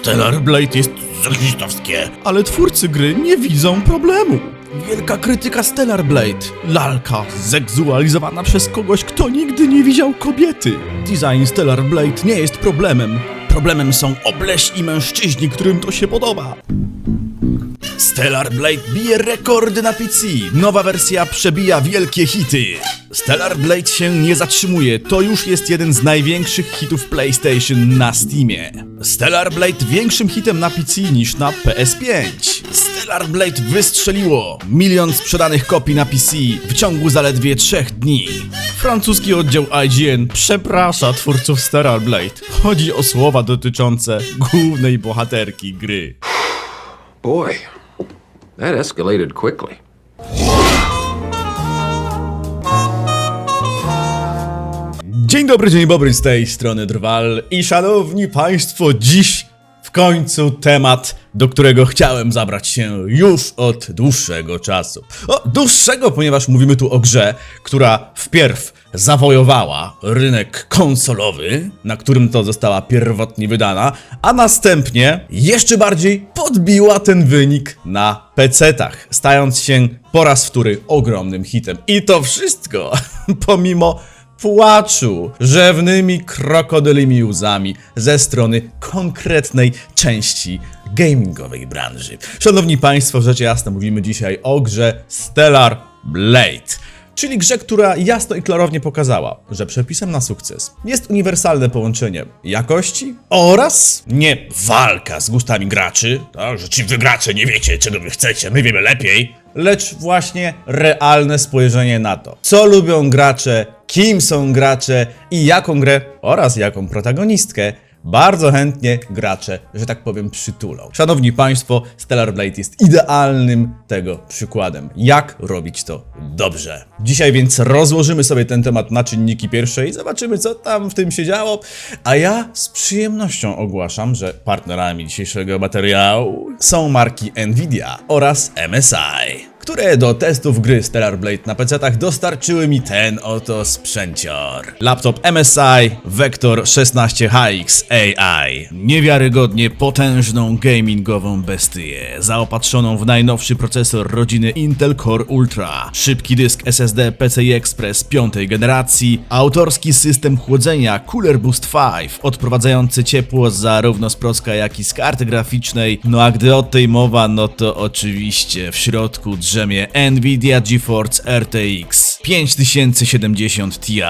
Stellar Blade jest zagwistowskie, ale twórcy gry nie widzą problemu. Wielka krytyka Stellar Blade. Lalka zekzualizowana przez kogoś, kto nigdy nie widział kobiety. Design Stellar Blade nie jest problemem. Problemem są obleśni mężczyźni, którym to się podoba. Stellar Blade bije rekordy na PC. Nowa wersja przebija wielkie hity. Stellar Blade się nie zatrzymuje. To już jest jeden z największych hitów PlayStation na Steamie. Stellar Blade większym hitem na PC niż na PS5. Stellar Blade wystrzeliło milion sprzedanych kopii na PC w ciągu zaledwie trzech dni. Francuski oddział IGN przeprasza twórców Stellar Blade. Chodzi o słowa dotyczące głównej bohaterki gry. Boy, that escalated quickly. Dzień dobry, dzień dobry z tej strony Drwal i szanowni państwo, dziś w końcu temat, do którego chciałem zabrać się już od dłuższego czasu. O, dłuższego, ponieważ mówimy tu o grze, która wpierw zawojowała rynek konsolowy, na którym to została pierwotnie wydana, a następnie jeszcze bardziej podbiła ten wynik na PC-tach, stając się po raz wtóry ogromnym hitem. I to wszystko pomimo płaczu, rzewnymi krokodylymi łzami ze strony konkretnej części gamingowej branży. Szanowni Państwo, rzecz jasna, mówimy dzisiaj o grze Stellar Blade. Czyli grze, która jasno i klarownie pokazała, że przepisem na sukces jest uniwersalne połączenie jakości oraz nie walka z gustami graczy, tak, że ci wy gracze nie wiecie, czego wy chcecie, my wiemy lepiej, lecz właśnie realne spojrzenie na to, co lubią gracze, kim są gracze i jaką grę oraz jaką protagonistkę bardzo chętnie gracze, że tak powiem, przytulą. Szanowni Państwo, Stellar Blade jest idealnym tego przykładem, jak robić to dobrze. Dzisiaj więc rozłożymy sobie ten temat na czynniki pierwsze i zobaczymy, co tam w tym się działo. A ja z przyjemnością ogłaszam, że partnerami dzisiejszego materiału są marki Nvidia oraz MSI które do testów gry Stellar Blade na PC-tach dostarczyły mi ten oto sprzęcior. Laptop MSI Vector 16HX AI. Niewiarygodnie potężną gamingową bestię, zaopatrzoną w najnowszy procesor rodziny Intel Core Ultra, szybki dysk SSD PCI Express piątej generacji, autorski system chłodzenia Cooler Boost 5, odprowadzający ciepło zarówno z proska jak i z karty graficznej, no a gdy o tej mowa, no to oczywiście w środku drzemie Nvidia GeForce RTX 5070 Ti,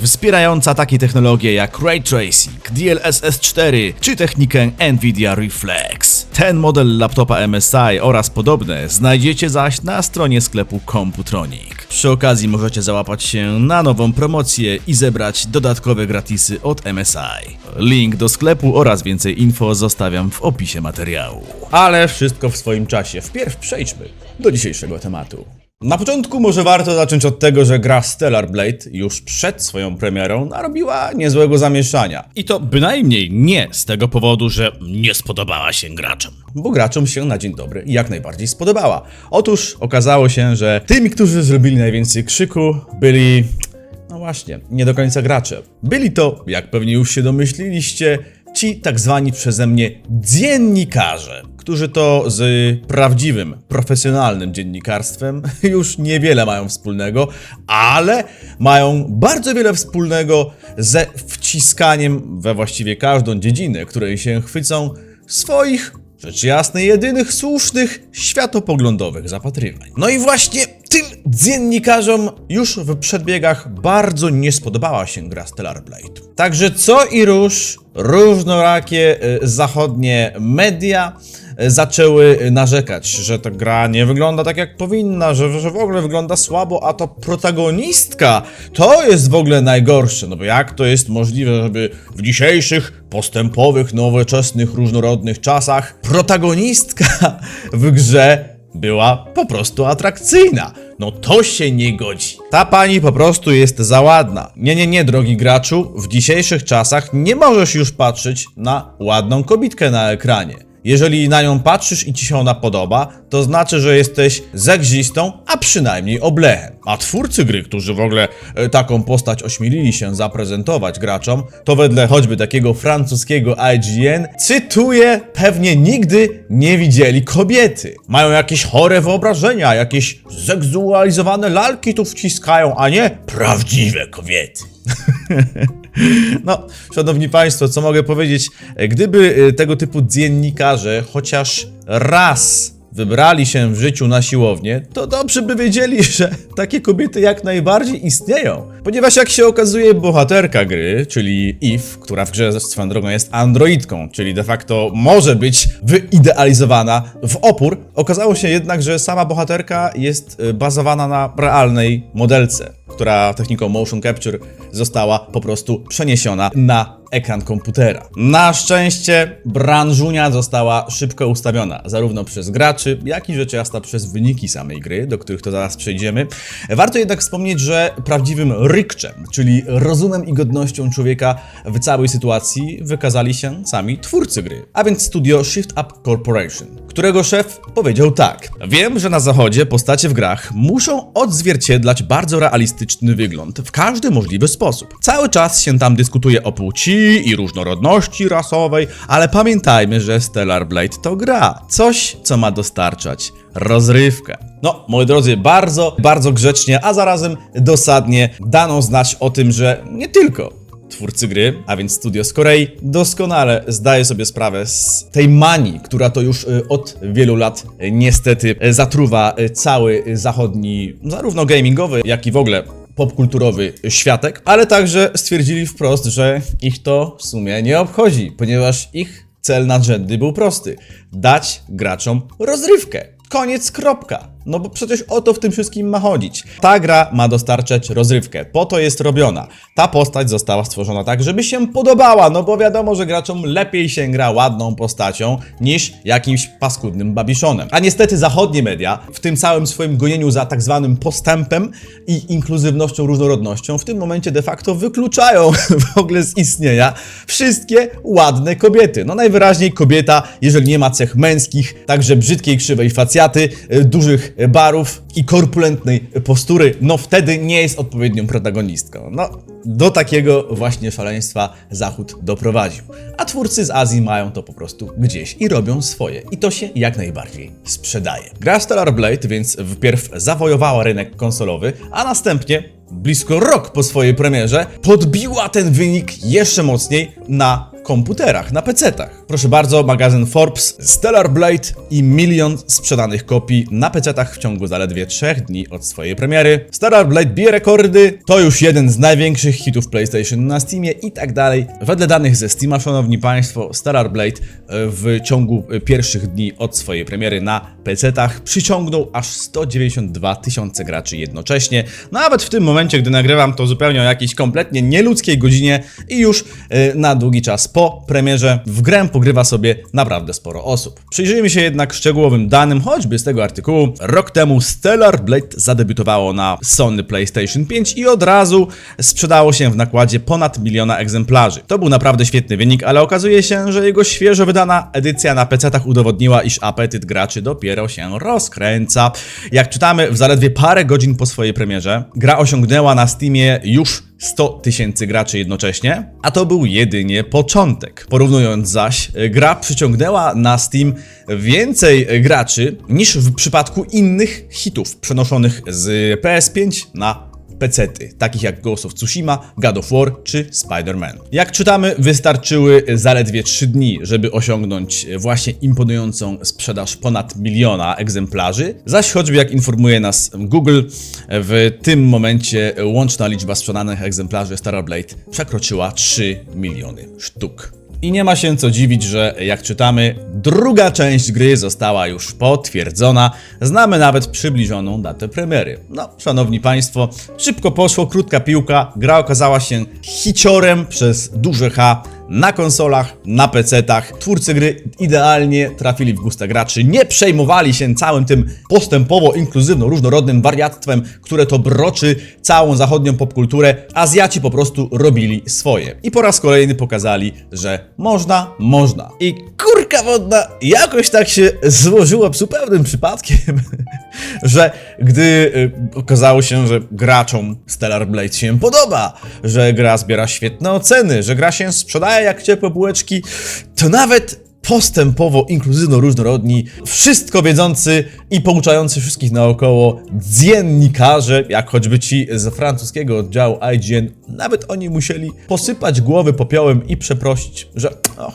wspierająca takie technologie jak Ray Tracing, DLSS 4 czy technikę Nvidia Reflex. Ten model laptopa MSI oraz podobne znajdziecie zaś na stronie sklepu Computronic. Przy okazji możecie załapać się na nową promocję i zebrać dodatkowe gratisy od MSI. Link do sklepu oraz więcej info zostawiam w opisie materiału. Ale wszystko w swoim czasie. Wpierw przejdźmy do dzisiejszego tematu. Na początku może warto zacząć od tego, że gra Stellar Blade już przed swoją premierą narobiła niezłego zamieszania. I to bynajmniej nie z tego powodu, że nie spodobała się graczom. Bo graczom się na dzień dobry jak najbardziej spodobała. Otóż okazało się, że tymi, którzy zrobili najwięcej krzyku, byli no właśnie, nie do końca gracze. Byli to, jak pewnie już się domyśliliście, ci tak zwani przeze mnie dziennikarze, którzy to z prawdziwym, profesjonalnym dziennikarstwem już niewiele mają wspólnego, ale mają bardzo wiele wspólnego ze wciskaniem we właściwie każdą dziedzinę, której się chwycą swoich rzecz jasna, jedynych słusznych światopoglądowych zapatrywań. No i właśnie tym dziennikarzom już w przedbiegach bardzo nie spodobała się gra Stellar Blade. Także co i róż, różnorakie y, zachodnie media y, zaczęły narzekać, że ta gra nie wygląda tak jak powinna, że, że w ogóle wygląda słabo, a to protagonistka to jest w ogóle najgorsze. No bo jak to jest możliwe, żeby w dzisiejszych postępowych, nowoczesnych, różnorodnych czasach protagonistka w grze była po prostu atrakcyjna. No to się nie godzi. Ta pani po prostu jest za ładna. Nie, nie, nie, drogi graczu, w dzisiejszych czasach nie możesz już patrzeć na ładną kobitkę na ekranie. Jeżeli na nią patrzysz i ci się ona podoba, to znaczy, że jesteś zegzistą, a przynajmniej oblechem. A twórcy gry, którzy w ogóle e, taką postać ośmielili się zaprezentować graczom, to wedle choćby takiego francuskiego IGN, cytuję, pewnie nigdy nie widzieli kobiety. Mają jakieś chore wyobrażenia, jakieś zekzualizowane lalki tu wciskają, a nie prawdziwe kobiety. No, szanowni państwo, co mogę powiedzieć? Gdyby y, tego typu dziennikarze chociaż raz wybrali się w życiu na siłownię, to dobrze by wiedzieli, że takie kobiety jak najbardziej istnieją. Ponieważ jak się okazuje, bohaterka gry, czyli Eve, która w grze swoją drogą jest androidką, czyli de facto może być wyidealizowana w opór, okazało się jednak, że sama bohaterka jest y, bazowana na realnej modelce, która techniką motion capture została po prostu przeniesiona na ekran komputera. Na szczęście branżunia została szybko ustawiona, zarówno przez graczy, jak i rzecz jasna przez wyniki samej gry, do których to zaraz przejdziemy. Warto jednak wspomnieć, że prawdziwym rykczem, czyli rozumem i godnością człowieka w całej sytuacji wykazali się sami twórcy gry, a więc studio Shift Up Corporation, którego szef powiedział tak. Wiem, że na zachodzie postacie w grach muszą odzwierciedlać bardzo realistyczny wygląd w każdy możliwy sposób. Cały czas się tam dyskutuje o płci i różnorodności rasowej, ale pamiętajmy, że Stellar Blade to gra. Coś, co ma dostarczać rozrywkę. No, moi drodzy, bardzo, bardzo grzecznie, a zarazem dosadnie dano znać o tym, że nie tylko twórcy gry, a więc studio z Korei, doskonale zdaje sobie sprawę z tej manii, która to już y, od wielu lat y, niestety y, zatruwa cały zachodni, zarówno gamingowy, jak i w ogóle popkulturowy światek, ale także stwierdzili wprost, że ich to w sumie nie obchodzi, ponieważ ich cel nadrzędny był prosty: dać graczom rozrywkę. Koniec, kropka. No bo przecież o to w tym wszystkim ma chodzić. Ta gra ma dostarczać rozrywkę, po to jest robiona. Ta postać została stworzona tak, żeby się podobała, no bo wiadomo, że graczom lepiej się gra ładną postacią niż jakimś paskudnym babiszonem. A niestety zachodnie media, w tym całym swoim gonieniu za tak zwanym postępem i inkluzywnością, różnorodnością, w tym momencie de facto wykluczają w ogóle z istnienia wszystkie ładne kobiety. No najwyraźniej kobieta, jeżeli nie ma cech męskich, także brzydkiej, krzywej facjaty, y, dużych barów i korpulentnej postury, no wtedy nie jest odpowiednią protagonistką. No, do takiego właśnie szaleństwa Zachód doprowadził. A twórcy z Azji mają to po prostu gdzieś i robią swoje. I to się jak najbardziej sprzedaje. Gra Stellar Blade więc wpierw zawojowała rynek konsolowy, a następnie blisko rok po swojej premierze podbiła ten wynik jeszcze mocniej na komputerach, na PC-tach. Proszę bardzo, magazyn Forbes, Stellar Blade i milion sprzedanych kopii na PC-tach w ciągu zaledwie 3 dni od swojej premiery. Stellar Blade bije rekordy, to już jeden z największych hitów PlayStation na Steamie i tak dalej. Wedle danych ze Steama, szanowni państwo, Stellar Blade e, w ciągu e, pierwszych dni od swojej premiery na PC-tach przyciągnął aż 192 tysiące graczy jednocześnie. Nawet w tym momencie, gdy nagrywam to zupełnie o jakiejś kompletnie nieludzkiej godzinie i już e, na długi czas po premierze w grę pogrywa sobie naprawdę sporo osób. Przyjrzyjmy się jednak szczegółowym danym, choćby z tego artykułu. Rok temu Stellar Blade zadebiutowało na Sony PlayStation 5 i od razu sprzedało się w nakładzie ponad miliona egzemplarzy. To był naprawdę świetny wynik, ale okazuje się, że jego świeżo wydana edycja na PC-tach udowodniła, iż apetyt graczy dopiero się rozkręca. Jak czytamy, w zaledwie parę godzin po swojej premierze, gra osiągnęła na Steamie już 100 tysięcy graczy jednocześnie, a to był jedynie początek. Porównując zaś, e, gra przyciągnęła na Steam więcej graczy niż w przypadku innych hitów przenoszonych z PS5 na pecety, takich jak Ghost of Tsushima, God of War czy Spider-Man. Jak czytamy, wystarczyły zaledwie 3 dni, żeby osiągnąć właśnie imponującą sprzedaż ponad miliona egzemplarzy, zaś choćby jak informuje nas Google, w tym momencie łączna liczba sprzedanych egzemplarzy Star Blade przekroczyła 3 miliony sztuk. I nie ma się co dziwić, że jak czytamy, druga część gry została już potwierdzona. Znamy nawet przybliżoną datę premiery. No, szanowni państwo, szybko poszło, krótka piłka. Gra okazała się hiciorem przez duże H na konsolach, na PC-tach. Twórcy gry idealnie trafili w gusta graczy, nie przejmowali się całym tym postępowo inkluzywno różnorodnym wariactwem, które to broczy całą zachodnią popkulturę. Azjaci po prostu robili swoje. I po raz kolejny pokazali, że można, można. I kurka wodna, jakoś tak się złożyło zupełnym przypadkiem, że gdy y, okazało się, że graczom Stellar Blade się podoba, że gra zbiera świetne oceny, że gra się sprzedaje jak ciepłe bułeczki, to nawet postępowo inkluzywno-różnorodni, wszystko wiedzący i pouczający wszystkich naokoło dziennikarze, jak choćby ci z francuskiego oddziału IGN, nawet oni musieli posypać głowy popiołem i przeprosić, że o,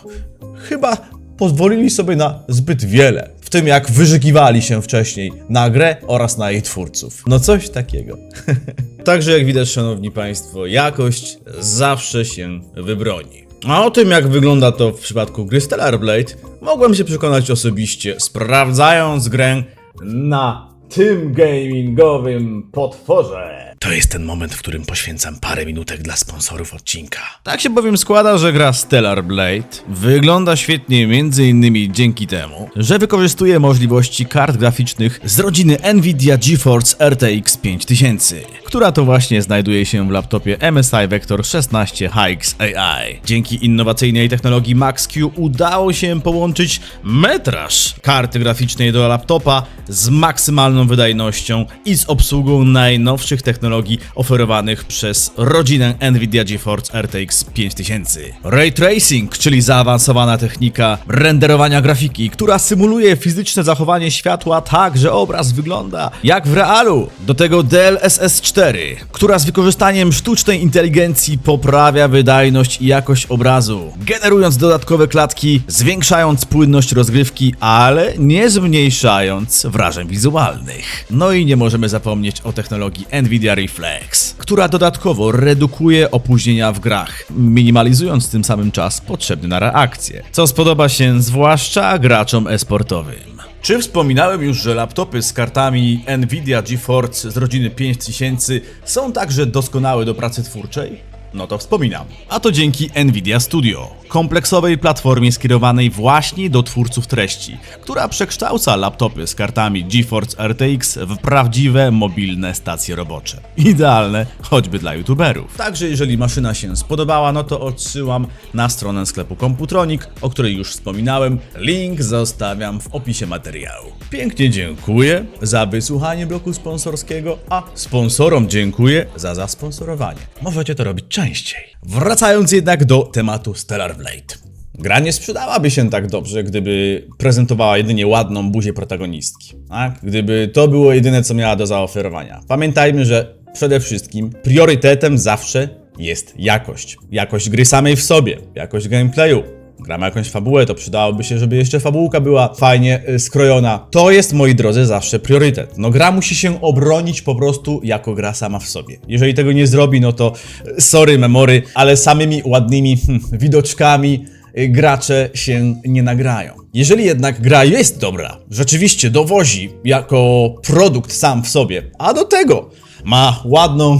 chyba pozwolili sobie na zbyt wiele. W tym jak wyżygiwali się wcześniej na grę oraz na jej twórców. No coś takiego. Także jak widać, szanowni państwo, jakość zawsze się wybroni. A o tym, jak wygląda to w przypadku gry Stellar Blade, mogłem się przekonać osobiście, sprawdzając grę na tym gamingowym potworze. To jest ten moment, w którym poświęcam parę minutek dla sponsorów odcinka. Tak się bowiem składa, że gra Stellar Blade wygląda świetnie m.in. dzięki temu, że wykorzystuje możliwości kart graficznych z rodziny Nvidia GeForce RTX 5000, która to właśnie znajduje się w laptopie MSI Vector 16 HX AI. Dzięki innowacyjnej technologii Max-Q udało się połączyć metraż karty graficznej do laptopa z maksymalną wydajnością i z obsługą najnowszych technologii oferowanych przez rodzinę Nvidia GeForce RTX 5000. Ray Tracing, czyli zaawansowana technika renderowania grafiki, która symuluje fizyczne zachowanie światła tak, że obraz wygląda jak w realu. Do tego DLSS 4, która z wykorzystaniem sztucznej inteligencji poprawia wydajność i jakość obrazu, generując dodatkowe klatki, zwiększając płynność rozgrywki, ale nie zmniejszając wrażeń wizualnych. No i nie możemy zapomnieć o technologii Nvidia Reflex, która dodatkowo redukuje opóźnienia w grach, minimalizując tym samym czas potrzebny na reakcję, co spodoba się zwłaszcza graczom e-sportowym. Czy wspominałem już, że laptopy z kartami Nvidia GeForce z rodziny 5000 są także doskonałe do pracy twórczej? No to wspominam. A to dzięki Nvidia Studio, kompleksowej platformie skierowanej właśnie do twórców treści, która przekształca laptopy z kartami GeForce RTX w prawdziwe mobilne stacje robocze. Idealne choćby dla youtuberów. Także jeżeli maszyna się spodobała, no to odsyłam na stronę sklepu Computronic, o której już wspominałem. Link zostawiam w opisie materiału. Pięknie dziękuję za wysłuchanie bloku sponsorskiego, a sponsorom dziękuję za zasponsorowanie. Możecie to robić częściej. Wracając jednak do tematu Stellar Blade. Gra nie sprzedałaby się tak dobrze, gdyby prezentowała jedynie ładną buzię protagonistki. Tak? Gdyby to było jedyne, co miała do zaoferowania. Pamiętajmy, że przede wszystkim priorytetem zawsze jest jakość. Jakość gry samej w sobie, jakość gameplayu, gramy jakąś fabułę, to przydałoby się, żeby jeszcze fabułka była fajnie y, skrojona. To jest, moi drodzy, zawsze priorytet. No gra musi się obronić po prostu jako gra sama w sobie. Jeżeli tego nie zrobi, no to y, sorry memory, ale samymi ładnymi hmm, widoczkami y, gracze się nie nagrają. Jeżeli jednak gra jest dobra, rzeczywiście dowozi jako produkt sam w sobie, a do tego ma ładną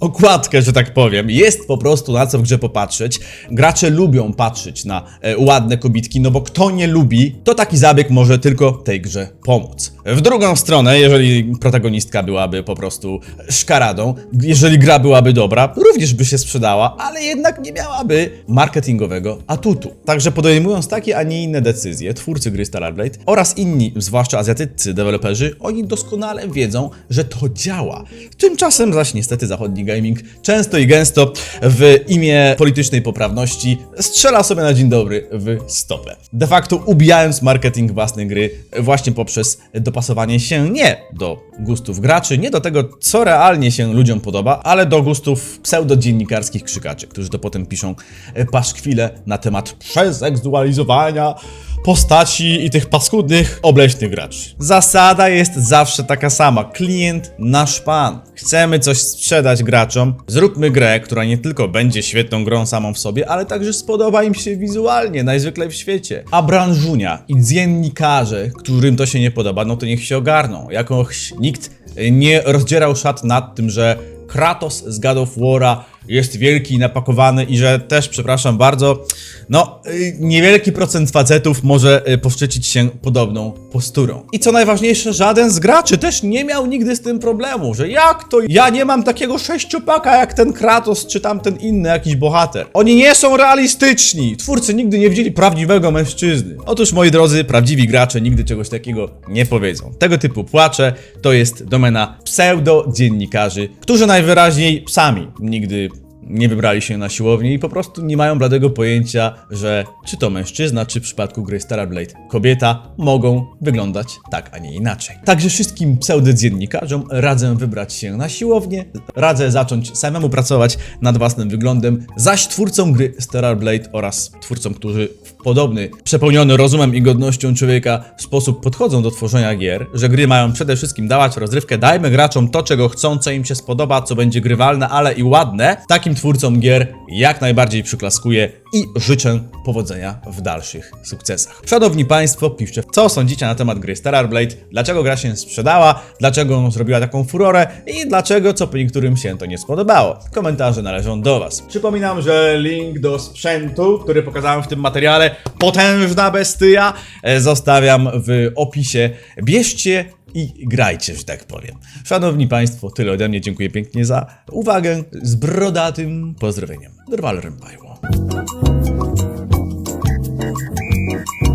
okładkę, że tak powiem. Jest po prostu na co w grze popatrzeć. Gracze lubią patrzeć na e, ładne kobitki, no bo kto nie lubi, to taki zabieg może tylko tej grze pomóc. W drugą stronę, jeżeli protagonistka byłaby po prostu szkaradą, jeżeli gra byłaby dobra, również by się sprzedała, ale jednak nie miałaby marketingowego atutu. Także podejmując takie, a nie inne decyzje, twórcy gry Blade oraz inni, zwłaszcza azjatyccy deweloperzy, oni doskonale wiedzą, że to działa. Tymczasem zaś niestety zachodni gaming często i gęsto w imię politycznej poprawności strzela sobie na dzień dobry w stopę. De facto ubijając marketing własnej gry właśnie poprzez dopasowanie się nie do gustów graczy, nie do tego, co realnie się ludziom podoba, ale do gustów pseudodziennikarskich krzykaczy, którzy to potem piszą e, paszkwile na temat przezeksualizowania postaci i tych paskudnych, obleśnych graczy. Zasada jest zawsze taka sama. Klient nasz pan. Chcemy coś sprzedać graczom. Zróbmy grę, która nie tylko będzie świetną grą samą w sobie, ale także spodoba im się wizualnie, najzwykle w świecie. A branżunia i dziennikarze, którym to się nie podoba, no to niech się ogarną. Jakoś nikt nie rozdzierał szat nad tym, że Kratos z God of War'a jest wielki napakowany i że też, przepraszam bardzo, no, y, niewielki procent facetów może y, poszczycić się podobną posturą. I co najważniejsze, żaden z graczy też nie miał nigdy z tym problemu, że jak to ja nie mam takiego sześciopaka jak ten Kratos czy tamten inny jakiś bohater. Oni nie są realistyczni. Twórcy nigdy nie widzieli prawdziwego mężczyzny. Otóż, moi drodzy, prawdziwi gracze nigdy czegoś takiego nie powiedzą. Tego typu płacze to jest domena pseudo-dziennikarzy, którzy najwyraźniej sami nigdy nie wybrali się na siłownię i po prostu nie mają bladego pojęcia, że czy to mężczyzna, czy w przypadku gry Starblade kobieta mogą wyglądać tak, a nie inaczej. Także wszystkim pseudodziennikarzom radzę wybrać się na siłownię, radzę zacząć samemu pracować nad własnym wyglądem, zaś twórcom gry Starblade oraz twórcom, którzy podobny, przepełniony rozumem i godnością człowieka sposób podchodzą do tworzenia gier, że gry mają przede wszystkim dawać rozrywkę, dajmy graczom to, czego chcą, co im się spodoba, co będzie grywalne, ale i ładne. Takim twórcom gier jak najbardziej przyklaskuję i życzę powodzenia w dalszych sukcesach. Szanowni Państwo, piszcie, co sądzicie na temat gry Starblade, dlaczego gra się sprzedała, dlaczego zrobiła taką furorę i dlaczego, co po niektórym się to nie spodobało. Komentarze należą do Was. Przypominam, że link do sprzętu, który pokazałem w tym materiale, potężna bestyja, e, zostawiam w opisie. Bierzcie i grajcie, że tak powiem. Szanowni Państwo, tyle ode mnie. Dziękuję pięknie za uwagę z brodatym pozdrowieniem. Drwal Thank you.